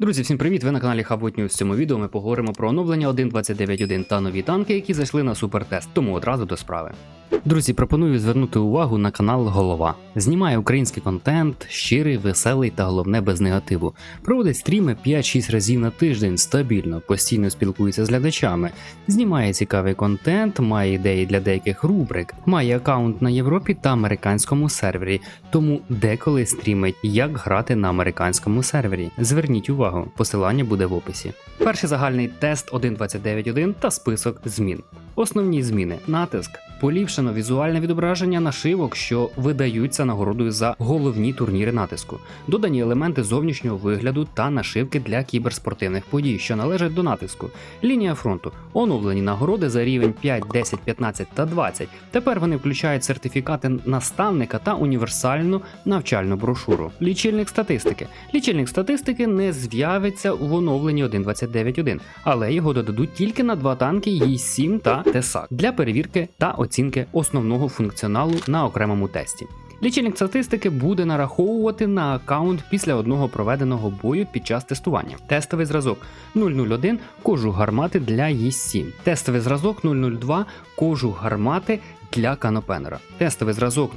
Друзі, всім привіт! Ви на каналі News. В цьому відео ми поговоримо про оновлення 1.29.1 та нові танки, які зайшли на супертест, тому одразу до справи. Друзі, пропоную звернути увагу на канал Голова. Знімає український контент, щирий, веселий та головне без негативу. Проводить стріми 5-6 разів на тиждень стабільно, постійно спілкується з глядачами, знімає цікавий контент, має ідеї для деяких рубрик, має аккаунт на Європі та американському сервері, тому деколи стрімить, як грати на американському сервері. Зверніть увагу, посилання буде в описі. Перший загальний тест 1.29.1 та список змін. Основні зміни: натиск, поліпшено візуальне відображення нашивок, що видаються нагородою за головні турніри натиску, додані елементи зовнішнього вигляду та нашивки для кіберспортивних подій, що належать до натиску. Лінія фронту, оновлені нагороди за рівень 5, 10, 15 та 20. Тепер вони включають сертифікати наставника та універсальну навчальну брошуру. Лічильник статистики. Лічильник статистики не з'явиться в оновленні 1.29.1, але його додадуть тільки на два танки Є7 та ТЕСАК для перевірки та оцінки основного функціоналу на окремому тесті. Лічильник статистики буде нараховувати на аккаунт після одного проведеного бою під час тестування. Тестовий зразок 001 кожух гармати для ЄС7. Тестовий зразок 002 кожух гармати для канопенера. Тестовий зразок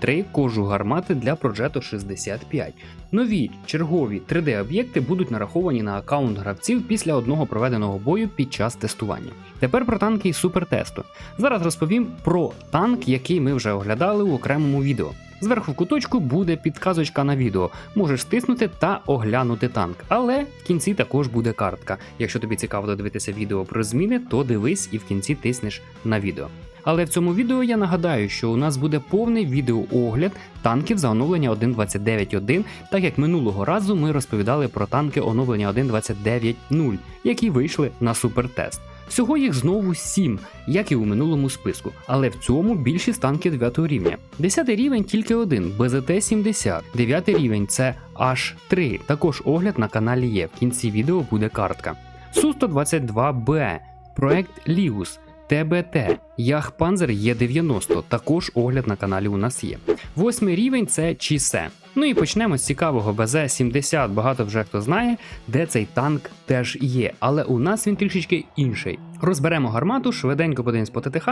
003 кожух гармати для Progetto 65. Нові чергові 3D-об'єкти будуть нараховані на аккаунт гравців після одного проведеного бою під час тестування. Тепер про танки супертесту. Зараз розповім про танк, який ми вже оглядали у окремому відео. Зверху в куточку буде підказочка на відео. Можеш стиснути та оглянути танк. Але в кінці також буде картка. Якщо тобі цікаво додивитися відео про зміни, то дивись і в кінці тиснеш на відео. Але в цьому відео я нагадаю, що у нас буде повний відеоогляд танків за оновлення 1.29.1, так як минулого разу ми розповідали про танки оновлення 1.29.0, які вийшли на супертест. Всього їх знову 7, як і у минулому списку, але в цьому більшість танків 9 рівня. 10 рівень тільки один, БЗТ-70, 9 рівень це аж 3. Також огляд на каналі є. В кінці відео буде картка. Су-122Б, проект Лігус, ТБТ, Яхпанзер Є90, також огляд на каналі у нас є. Восьмий рівень це Чісе. Ну і почнемо з цікавого БЗ-70. Багато вже хто знає, де цей танк теж є, але у нас він трішечки інший. Розберемо гармату, швиденько подивимось по ТТХ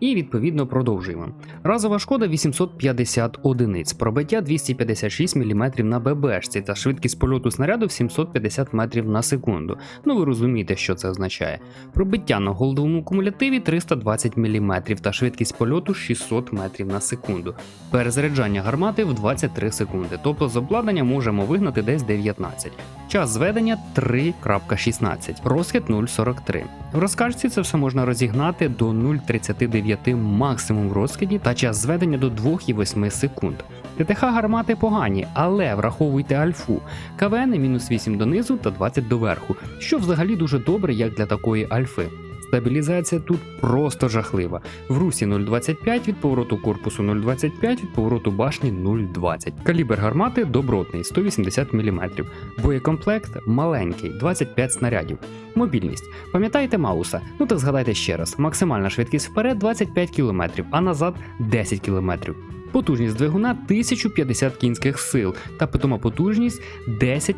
і відповідно продовжуємо. Разова шкода 850 одиниць, пробиття 256 мм на ББшці та швидкість польоту снаряду в 750 метрів на секунду. Ну ви розумієте, що це означає. Пробиття на голдовому кумулятиві 320 мм та швидкість польоту 600 метрів на секунду. Перезаряджання гармати в 23 секунди, тобто з обладнання можемо вигнати десь 19. Час зведення 3.16, розхід 0.43. В розкажці це все можна розігнати до 0.39 максимум в розкиді та час зведення до 2,8 секунд. ТТХ гармати погані, але враховуйте альфу. КВН мінус 8 донизу та 20 доверху, що взагалі дуже добре як для такої альфи. Стабілізація тут просто жахлива. В русі 0,25 від повороту корпусу 0,25 від повороту башні 0,20. Калібр гармати добротний 180 мм. Боєкомплект маленький 25 снарядів. Мобільність. Пам'ятаєте Мауса? Ну так згадайте ще раз. Максимальна швидкість вперед 25 км, а назад 10 км. Потужність двигуна 1050 кінських сил та питома потужність 10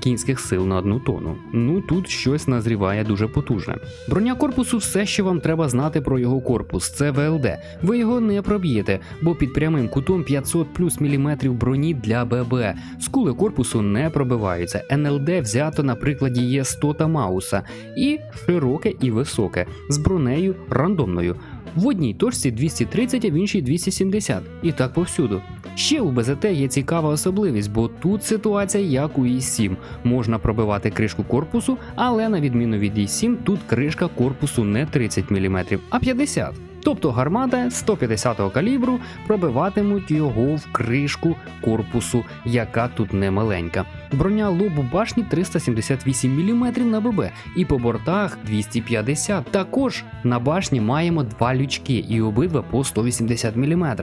кінських сил на одну тонну. Ну тут щось назріває дуже потужне. Броня корпусу все, що вам треба знати про його корпус, це ВЛД. Ви його не проб'єте, бо під прямим кутом 500 плюс міліметрів броні для ББ. Скули корпусу не пробиваються. НЛД взято на прикладі є 100 та Мауса, і широке і високе, з бронею рандомною. В одній точці 230, а в іншій 270. І так повсюду. Ще у БЗТ є цікава особливість, бо тут ситуація як у І7. Можна пробивати кришку корпусу, але на відміну від І7, тут кришка корпусу не 30 мм, а 50 Тобто гармата 150-го калібру пробиватимуть його в кришку корпусу, яка тут не маленька. Броня лобу башні 378 мм на ББ, і по бортах 250. Також на башні маємо два лючки, і обидва по 180 мм.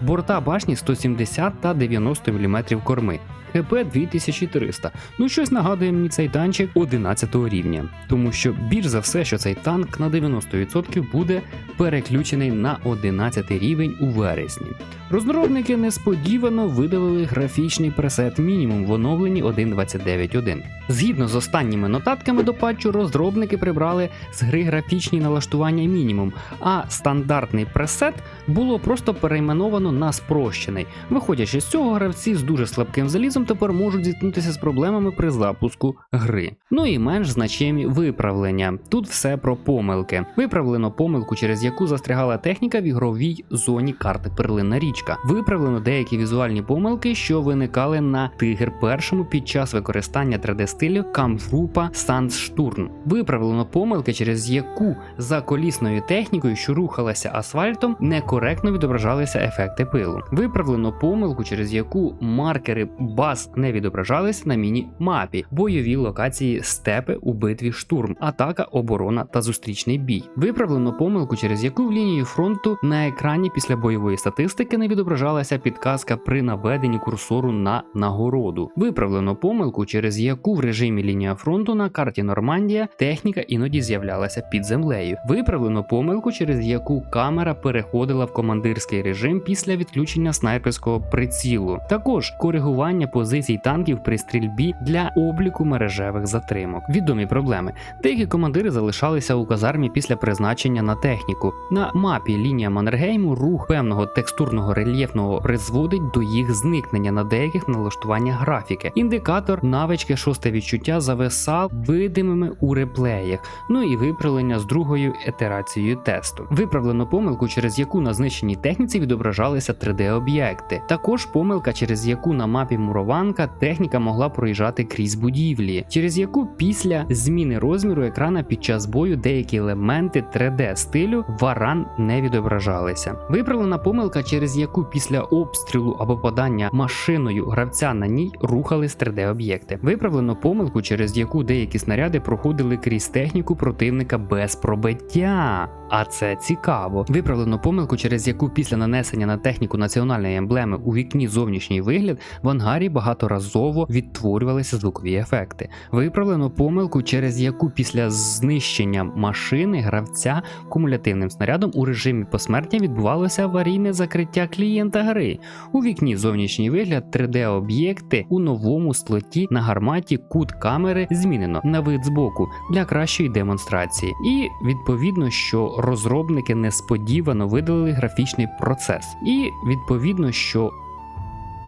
Борта башні 170 та 90 мм корми. ХП 2300. Ну щось нагадує мені цей танчик 11 рівня, тому що більш за все, що цей танк на 90% буде переключений на 11 рівень у вересні. Розробники несподівано видалили графічний пресет мінімум в оновленні 1.29.1. Згідно з останніми нотатками до патчу, розробники прибрали з гри графічні налаштування мінімум, а стандартний пресет було просто перейменовано на спрощений. Виходячи з цього, гравці з дуже слабким залізом тепер можуть зіткнутися з проблемами при запуску гри. Ну і менш значимі виправлення. Тут все про помилки. Виправлено помилку, через яку застрягала техніка в ігровій зоні карти Перлина річка. Виправлено деякі візуальні помилки, що виникали на Тигр першому під час використання 3D стилю Камфрупа Sandsturm. Виправлено помилки, через яку за колісною технікою, що рухалася асфальтом, некоректно відображалися ефекти пилу. Виправлено помилку, через яку маркери баз не відображалися на міні-мапі, бойові локації степи у битві штурм, атака, оборона та зустрічний бій. Виправлено помилку, через яку в лінії фронту на екрані після бойової статистики не відображалася підказка при наведенні курсору на нагороду. Виправлено помилку, через яку в режимі лінія фронту на карті Нормандія техніка іноді з'являлася під землею. Виправлено помилку, через яку камера переходила в командирський режим після відключення снайперського прицілу. Також коригування позицій танків при стрільбі для обліку мережевих затримок. Відомі проблеми. Деякі командири залишалися у казармі після призначення на техніку. На мапі лінія Маннергейму рух певного текстурного рельєфного призводить до їх зникнення на деяких налаштуваннях графіки. Індикатор навички шосте відчуття зависав видимими у реплеях. Ну і виправлення з другою етерацією тесту. Виправлено помилку, через яку на знищеній техніці відображалися 3D-об'єкти. Також помилка, через яку на мапі Мурованка техніка могла проїжджати крізь будівлі, через яку після зміни розміру екрана під час бою деякі елементи 3D стилю варан не відображалися. Виправлена помилка, через яку після обстрілу або подання машиною гравця на ній рухались 3D-об'єкти. Виправлено помилку, через яку деякі снаряди проходили крізь техніку противника без пробиття. А це цікаво. Виправлено помилку, через яку після нанесення на техніку національної емблеми у вікні зовнішній вигляд в ангарі багаторазово відтворювалися звукові ефекти. Виправлено помилку, через яку після знищення машини гравця кумулятивним снарядом у режимі посмертня відбувалося аварійне закриття клієнта гри. У вікні зовнішній вигляд 3D-об'єкти у новому слоті на гарматі кут камери змінено на вид збоку для кращої демонстрації. І відповідно, що розробники несподівано видалили графічний процес. І відповідно, що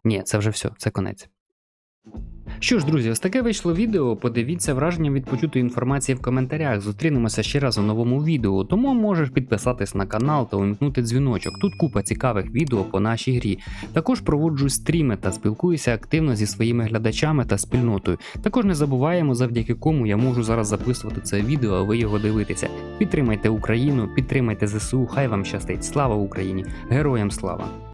ні, це вже все, це конець. Що ж, друзі, ось таке вийшло відео. Подивіться враження від почутої інформації в коментарях. Зустрінемося ще раз у новому відео. Тому можеш підписатись на канал та увімкнути дзвіночок. Тут купа цікавих відео по нашій грі. Також проводжу стріми та спілкуюся активно зі своїми глядачами та спільнотою. Також не забуваємо, завдяки кому я можу зараз записувати це відео, а ви його дивитеся. Підтримайте Україну, підтримайте ЗСУ, хай вам щастить. Слава Україні! Героям слава!